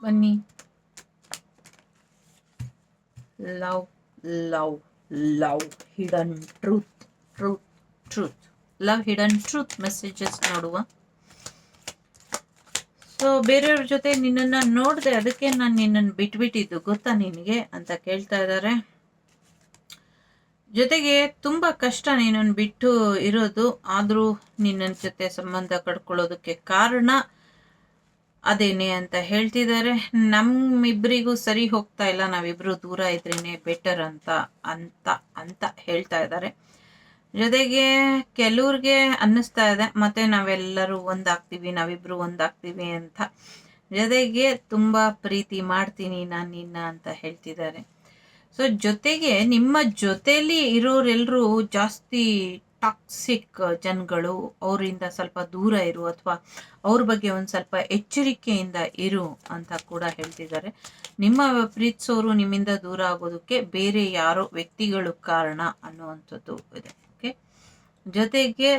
ಬನ್ನಿ. Love love love hidden truth truth truth love hidden truth messages ನೋಡುವ. So ಬೇರೆಯವ್ರ ಜೊತೆ ನಿನ್ನನ್ನು ನೋಡಿದೆ ಅದಕ್ಕೆ ನಾನು ನಿನ್ನನ್ನು ಬಿಟ್ಬಿಟ್ಟಿದ್ದು ಗೊತ್ತಾ ನಿನಗೆ ಅಂತ ಕೇಳ್ತಾ ಇದ್ದಾರೆ ಜೊತೆಗೆ ತುಂಬ ಕಷ್ಟ ನಿನ್ನನ್ನು ಬಿಟ್ಟು ಇರೋದು, ಆದರೂ ನಿನ್ನ ಜೊತೆ ಸಂಬಂಧ ಕಡ್ಕೊಳ್ಳೋದಕ್ಕೆ ಕಾರಣ ಅದೇನೆ ಅಂತ ಹೇಳ್ತಿದ್ದಾರೆ. ನಮ್ಮಿಬ್ಬರಿಗೂ ಸರಿ ಹೋಗ್ತಾ ಇಲ್ಲ. ನಾವಿಬ್ರು ದೂರ ಇದ್ರೇನೆ ಬೆಟರ್ ಅಂತ ಅಂತ ಅಂತ ಹೇಳ್ತಾ ಇದ್ದಾರೆ. ಜೊತೆಗೆ ಕೆಲವ್ರಿಗೆ ಅನ್ನಿಸ್ತಾ ಇದೆ. ಮತ್ತೆ ನಾವೆಲ್ಲರೂ ಒಂದಾಗ್ತೀವಿ, ನಾವಿಬ್ರು ಒಂದಾಗ್ತೀವಿ ಅಂತ. ಜೊತೆಗೆ ತುಂಬ ಪ್ರೀತಿ ಮಾಡ್ತೀನಿ ನಾನು ನಿನ್ನ ಅಂತ ಹೇಳ್ತಿದ್ದಾರೆ. ಸೊ ಜೊತೆಗೆ ನಿಮ್ಮ ಜೊತೆಯಲ್ಲಿ ಇರೋರೆಲ್ಲರೂ ಜಾಸ್ತಿ ಟಾಕ್ಸಿಕ್ ಜನಗಳು ಅವರಿಂದ ಸ್ವಲ್ಪ ದೂರ ಇರು ಅಥವಾ ಅವ್ರ ಬಗ್ಗೆ ಒಂದು ಸ್ವಲ್ಪ ಎಚ್ಚರಿಕೆಯಿಂದ ಇರು ಅಂತ ಕೂಡ ಹೇಳ್ತಿದ್ದಾರೆ. ನಿಮ್ಮ ಪ್ರೀತಿಸೋರು ನಿಮ್ಮಿಂದ ದೂರ ಆಗೋದಕ್ಕೆ ಬೇರೆ ಯಾರೋ ವ್ಯಕ್ತಿಗಳು ಕಾರಣ ಅನ್ನುವಂಥದ್ದು ಇದೆ. ಓಕೆ ಜೊತೆಗೆ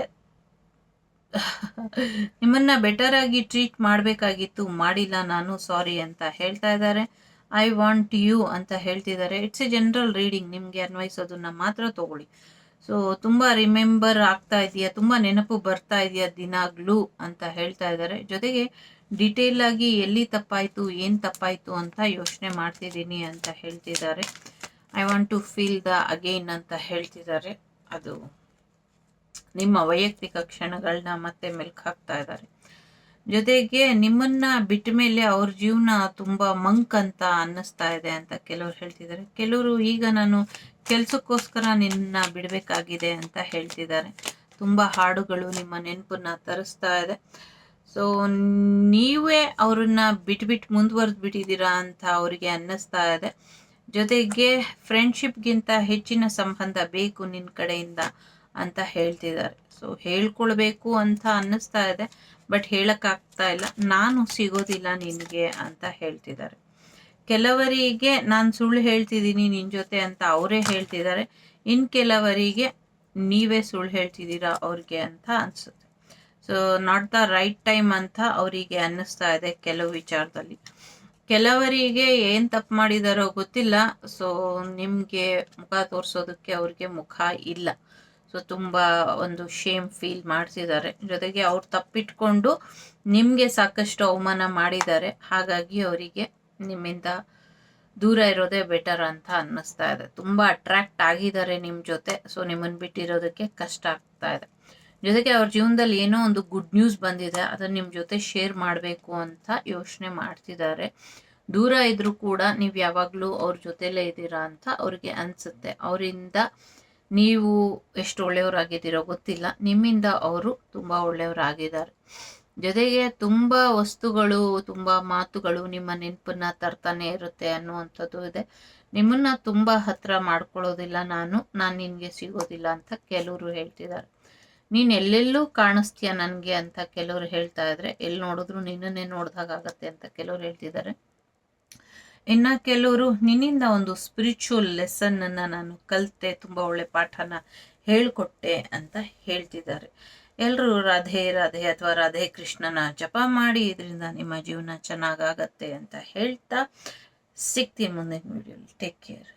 ನಿಮ್ಮನ್ನ ಬೆಟರ್ ಆಗಿ ಟ್ರೀಟ್ ಮಾಡಬೇಕಾಗಿತ್ತು, ಮಾಡಿಲ್ಲ, ನಾನು ಸಾರಿ ಅಂತ ಹೇಳ್ತಾ ಇದ್ದಾರೆ. ಐ ವಾಂಟ್ ಯು ಅಂತ ಹೇಳ್ತಿದ್ದಾರೆ. ಇಟ್ಸ್ ಎ ಜನರಲ್ ರೀಡಿಂಗ್ ನಿಮಗೆ ಅನ್ವಯಿಸೋದನ್ನ ಮಾತ್ರ ತಗೊಳ್ಳಿ. ಸೊ ತುಂಬ ರಿಮೆಂಬರ್ ಆಗ್ತಾ ಇದೆಯಾ? ತುಂಬ ನೆನಪು ಬರ್ತಾ ಇದೆಯಾ ದಿನಾಗ್ಲೂ ಅಂತ ಹೇಳ್ತಾ ಇದ್ದಾರೆ. ಜೊತೆಗೆ ಡಿಟೇಲ್ ಆಗಿ ಎಲ್ಲಿ ತಪ್ಪಾಯಿತು, ಏನು ತಪ್ಪಾಯಿತು ಅಂತ ಯೋಚನೆ ಮಾಡ್ತಿದ್ದೀನಿ ಅಂತ ಹೇಳ್ತಿದ್ದಾರೆ. I want to feel the again ಅಂತ ಹೇಳ್ತಿದ್ದಾರೆ. ಅದು ನಿಮ್ಮ ವೈಯಕ್ತಿಕ ಕ್ಷಣಗಳನ್ನ ಮತ್ತೆ ಮೆಲ್ಕ್ ಹಾಕ್ತಾ ಇದ್ದಾರೆ. ಜೊತೆಗೆ ನಿಮ್ಮನ್ನ ಬಿಟ್ಟ ಮೇಲೆ ಅವ್ರ ಜೀವನ ತುಂಬಾ ಮಂಕ್ ಅಂತ ಅನ್ನಿಸ್ತಾ ಇದೆ ಅಂತ ಕೆಲವರು ಹೇಳ್ತಿದ್ದಾರೆ. ಕೆಲವರು ಈಗ ನಾನು ಕೆಲ್ಸಕ್ಕೋಸ್ಕರ ನಿನ್ನ ಬಿಡಬೇಕಾಗಿದೆ ಅಂತ ಹೇಳ್ತಿದ್ದಾರೆ. ತುಂಬ ಹಾಡುಗಳು ನಿಮ್ಮ ನೆನಪನ್ನ ತರಿಸ್ತಾ ಇದೆ. ಸೊ ನೀವೇ ಅವ್ರನ್ನ ಬಿಟ್ಬಿಟ್ಟು ಮುಂದುವರೆದು ಬಿಟ್ಟಿದ್ದೀರಾ ಅಂತ ಅವರಿಗೆ ಅನ್ನಿಸ್ತಾ ಇದೆ. ಜೊತೆಗೆ ಫ್ರೆಂಡ್ಶಿಪ್ಗಿಂತ ಹೆಚ್ಚಿನ ಸಂಬಂಧ ಬೇಕು ನಿನ್ನ ಕಡೆಯಿಂದ ಅಂತ ಹೇಳ್ತಿದ್ದಾರೆ. ಸೊ ಹೇಳ್ಕೊಳ್ಬೇಕು ಅಂತ ಅನ್ನಿಸ್ತಾ ಇದೆ ಬಟ್ ಹೇಳಕ್ಕಾಗ್ತಾ ಇಲ್ಲ. ನಾನು ಸಿಗೋದಿಲ್ಲ ನಿನಗೆ ಅಂತ ಹೇಳ್ತಿದ್ದಾರೆ. ಕೆಲವರಿಗೆ ನಾನು ಸುಳ್ಳು ಹೇಳ್ತಿದ್ದೀನಿ ನಿನ್ನ ಜೊತೆ ಅಂತ ಅವರೇ ಹೇಳ್ತಿದ್ದಾರೆ. ಇನ್ನು ಕೆಲವರಿಗೆ ನೀವೇ ಸುಳ್ಳು ಹೇಳ್ತಿದ್ದೀರಾ ಅವ್ರಿಗೆ ಅಂತ ಅನಿಸುತ್ತೆ. So not the right time ಅಂತ ಅವರಿಗೆ ಅನ್ನಿಸ್ತಾ ಇದೆ ಕೆಲವು ವಿಚಾರದಲ್ಲಿ. ಕೆಲವರಿಗೆ ಏನು ತಪ್ಪು ಮಾಡಿದಾರೋ ಗೊತ್ತಿಲ್ಲ. ಸೊ ನಿಮಗೆ ಮುಖ ತೋರಿಸೋದಕ್ಕೆ ಅವ್ರಿಗೆ ಮುಖ ಇಲ್ಲ. ಸೊ ತುಂಬ ಒಂದು ಶೇಮ್ ಫೀಲ್ ಮಾಡ್ತಿದ್ದಾರೆ ಜೊತೆಗೆ ಅವ್ರು ತಪ್ಪಿಟ್ಕೊಂಡು ನಿಮಗೆ ಸಾಕಷ್ಟು ಅವಮಾನ ಮಾಡಿದ್ದಾರೆ. ಹಾಗಾಗಿ ಅವರಿಗೆ ನಿಮ್ಮಿಂದ ದೂರ ಇರೋದೇ ಬೆಟರ್ ಅಂತ ಅನ್ನಿಸ್ತಾ ಇದೆ. ತುಂಬ ಅಟ್ರಾಕ್ಟ್ ಆಗಿದ್ದಾರೆ ನಿಮ್ಮ ಜೊತೆ ಸೊ ನಿಮ್ಮನ್ನು ಬಿಟ್ಟಿರೋದಕ್ಕೆ ಕಷ್ಟ ಆಗ್ತಾ ಇದೆ. ಜೊತೆಗೆ ಅವ್ರ ಜೀವನದಲ್ಲಿ ಏನೋ ಒಂದು ಗುಡ್ ನ್ಯೂಸ್ ಬಂದಿದೆ, ಅದನ್ನು ನಿಮ್ಮ ಜೊತೆ ಶೇರ್ ಮಾಡಬೇಕು ಅಂತ ಯೋಚನೆ ಮಾಡ್ತಿದ್ದಾರೆ. ದೂರ ಇದ್ರೂ ಕೂಡ ನೀವು ಯಾವಾಗಲೂ ಅವ್ರ ಜೊತೆಲೇ ಇದ್ದೀರಾ ಅಂತ ಅವ್ರಿಗೆ ಅನಿಸುತ್ತೆ. ಅವರಿಂದ ನೀವು ಎಷ್ಟು ಒಳ್ಳೆಯವರಾಗಿದ್ದೀರೋ ಗೊತ್ತಿಲ್ಲ, ನಿಮ್ಮಿಂದ ಅವರು ತುಂಬ ಒಳ್ಳೆಯವರಾಗಿದ್ದಾರೆ. ಜೊತೆಗೆ ತುಂಬ ವಸ್ತುಗಳು, ತುಂಬ ಮಾತುಗಳು ನಿಮ್ಮ ನೆನಪನ್ನ ತರ್ತಾನೆ ಇರುತ್ತೆ ಅನ್ನುವಂಥದ್ದು ಇದೆ. ನಿಮ್ಮನ್ನ ತುಂಬ ಹತ್ರ ಮಾಡ್ಕೊಳ್ಳೋದಿಲ್ಲ ನಾನು ನಾನು ನಿನಗೆ ಸಿಗೋದಿಲ್ಲ ಅಂತ ಕೆಲವರು ಹೇಳ್ತಿದ್ದಾರೆ. ನೀನು ಎಲ್ಲೆಲ್ಲೂ ಕಾಣಿಸ್ತೀಯ ನನಗೆ ಅಂತ ಕೆಲವರು ಹೇಳ್ತಾ ಇದ್ರೆ ಎಲ್ಲಿ ನೋಡಿದ್ರು ನಿನ್ನನ್ನೇ ನೋಡ್ದಾಗತ್ತೆ ಅಂತ ಕೆಲವರು ಹೇಳ್ತಿದ್ದಾರೆ. ಇನ್ನ ಕೆಲವರು ನಿನ್ನಿಂದ ಒಂದು ಸ್ಪಿರಿಚುವಲ್ ಲೆಸನ್ ಅನ್ನ ನಾನು ಕಲಿತೆ, ತುಂಬಾ ಒಳ್ಳೆ ಪಾಠನ ಹೇಳ್ಕೊಟ್ಟೆ ಅಂತ ಹೇಳ್ತಿದ್ದಾರೆ. ಎಲ್ಲರೂ ರಾಧೆ ರಾಧೆ ಅಥವಾ ರಾಧೆ ಕೃಷ್ಣನ ಜಪ ಮಾಡಿ ಇದರಿಂದ ನಿಮ್ಮ ಜೀವನ ಚೆನ್ನಾಗಾಗತ್ತೆ ಅಂತ ಹೇಳ್ತಾ ಸಿಗ್ತೀನಿ ಮುಂದಿನ ವಿಡಿಯೋಲಿ ಟೇಕ್ ಕೇರ್